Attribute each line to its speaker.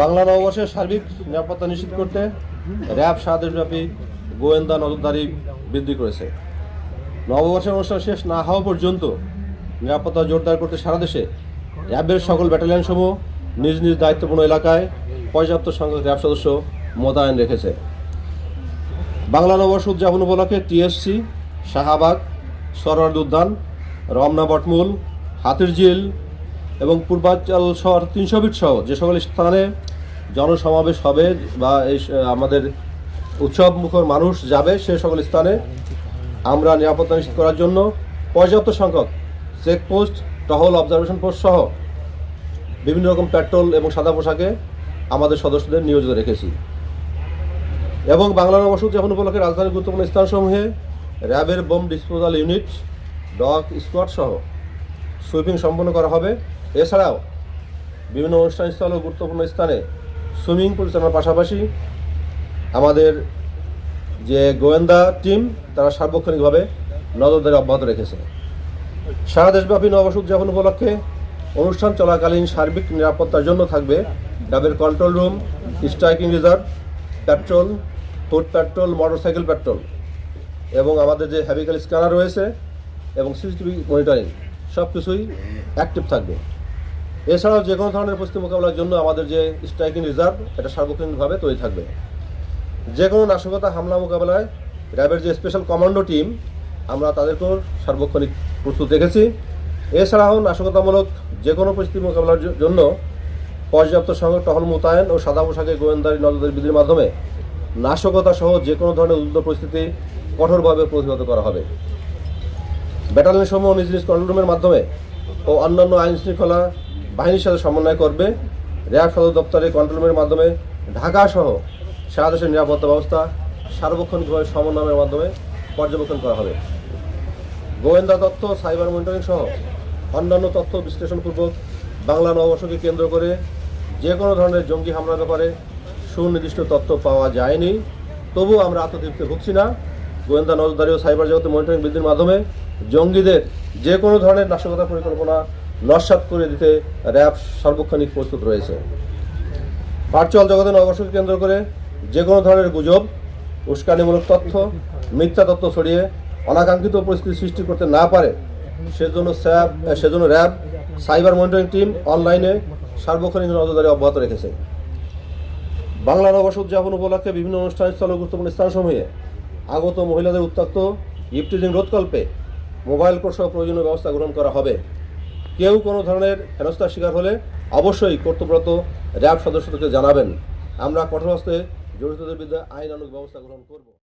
Speaker 1: বাংলা নববর্ষের সার্বিক নিরাপত্তা নিশ্চিত করতে র্যাব সারা দেশব্যাপী গোয়েন্দা নজরদারি বৃদ্ধি করেছে। নববর্ষের অনুষ্ঠান শেষ না হওয়া পর্যন্ত নিরাপত্তা জোরদার করতে সারা দেশে র্যাবের সকল ব্যাটালিয়ন সমূহ নিজ নিজ দায়িত্বপূর্ণ এলাকায় পর্যাপ্ত সংখ্যক র্যাব সদস্য মোতায়েন রেখেছে। বাংলা নববর্ষ উদযাপন উপলক্ষে টিএসসি, শাহাবাগ সরোয়ার্দ উদ্যান রমনা বটমূল, হাতিরঝিল এবং পূর্বাঞ্চল শহর তিনশো ফিট সহ যে সকল স্থানে জনসমাবেশ হবে বা এই আমাদের উৎসব মুখর মানুষ যাবে সে সকল স্থানে, আমরা নিরাপত্তা নিশ্চিত করার জন্য পর্যাপ্ত সংখ্যক চেকপোস্ট, টহল অবজারভেশন পোস্ট সহ বিভিন্ন রকম পেট্রোল এবং সাদা পোশাকে আমাদের সদস্যদের নিয়োজিত রেখেছি। এবং বাংলা নববর্ষ উদযাপন উপলক্ষে রাজধানীর গুরুত্বপূর্ণ স্থানসমূহে র্যাবের bomb disposal unit, dog squad সহ সুইপিং সম্পন্ন করা হবে। এছাড়াও বিভিন্ন অনুষ্ঠানস্থল ও গুরুত্বপূর্ণ স্থানে সুইমিং পরিচালনার পাশাপাশি আমাদের যে গোয়েন্দা টিম, তারা সার্বক্ষণিকভাবে নজরদারি অব্যাহত রেখেছে। সারা দেশব্যাপী নববর্ষ উদযাপন উপলক্ষে অনুষ্ঠান চলাকালীন সার্বিক নিরাপত্তার জন্য থাকবে র্যাবের control room, striking reserve, patrol, food patrol, motorcycle patrol এবং আমাদের যে হ্যাভিক্যাল স্ক্যানার রয়েছে এবং সিসিটিভি মনিটরিং সব কিছুই অ্যাক্টিভ থাকবে। এছাড়াও যে কোনো ধরনের পরিস্থিতি মোকাবেলার জন্য আমাদের যে স্ট্রাইকিং রিজার্ভ এটা সার্বক্ষণিকভাবে তৈরি থাকবে। যে কোনো নাশকতা হামলা মোকাবেলায় র্যাবের যে স্পেশাল কমান্ডো টিম আমরা তাদেরকেও সার্বক্ষণিক প্রস্তুত রেখেছি। এছাড়াও নাশকতামূলক যে কোনো পরিস্থিতি মোকাবেলার জন্য পর্যাপ্ত সংখ্যক টহল মোতায়েন ও সাদা পোশাকে গোয়েন্দারি নজরদারি বিধির মাধ্যমে নাশকতা সহ যে কোনো ধরনের উদ্যোগ পরিস্থিতি কঠোরভাবে প্রতিহত করা হবে। ব্যাটালিয়ন সমূহ নিজ নিজ কন্ট্রোল রুমের মাধ্যমে ও অন্যান্য আইন শৃঙ্খলা বাহিনীর সাথে সমন্বয় করবে। র্যাব সদর দপ্তরের কন্ট্রোল রুমের মাধ্যমে ঢাকা সহ সারা দেশের নিরাপত্তা ব্যবস্থা সার্বক্ষণিকভাবে সমন্বয়ের মাধ্যমে পর্যবেক্ষণ করা হবে। গোয়েন্দা তথ্য সাইবার মনিটরিং সহ অন্যান্য তথ্য বিশ্লেষণপূর্বক বাংলা নববর্ষকে কেন্দ্র করে যে কোনো ধরনের জঙ্গি হামলার ব্যাপারে সুনির্দিষ্ট তথ্য পাওয়া যায়নি। তবুও আমরা আত্মতৃপ্তি ভুগছি না। গোয়েন্দা নজরদারি ও সাইবার জগতে মনিটরিং বৃদ্ধির মাধ্যমে জঙ্গিদের যে কোনো ধরনের নাশকতা পরিকল্পনা নস্বাত করে দিতে র্যাব সার্বক্ষণিক প্রস্তুত রয়েছে। ভার্চুয়াল জগতে নববর্ষকে কেন্দ্র করে যে কোনো ধরনের গুজব, উস্কানিমূলক তথ্য, মিথ্যা তথ্য ছড়িয়ে অনাকাঙ্ক্ষিত পরিস্থিতি সৃষ্টি করতে না পারে, সেজন্য স্যাব সেজন্য র্যাব, সাইবার মনিটরিং টিম অনলাইনে সার্বক্ষণিক নজরদারি অব্যাহত রেখেছে। বাংলা নববর্ষ উদযাপন উপলক্ষে বিভিন্ন অনুষ্ঠানস্থল ও গুরুত্বপূর্ণ স্থানসমূহে আগত মহিলাদের উত্তক্ত ইফটিজিং রোধকল্পে মোবাইল কোর্ট সহ প্রয়োজনীয় ব্যবস্থা গ্রহণ করা হবে। কেউ কোনো ধরনের হেনস্থার শিকার হলে অবশ্যই কর্তব্যরত র্যাব সদস্যদেরকে জানাবেন। আমরা কঠোর হস্তে জড়িতদের বিরুদ্ধে আইনানুগ ব্যবস্থা গ্রহণ করব।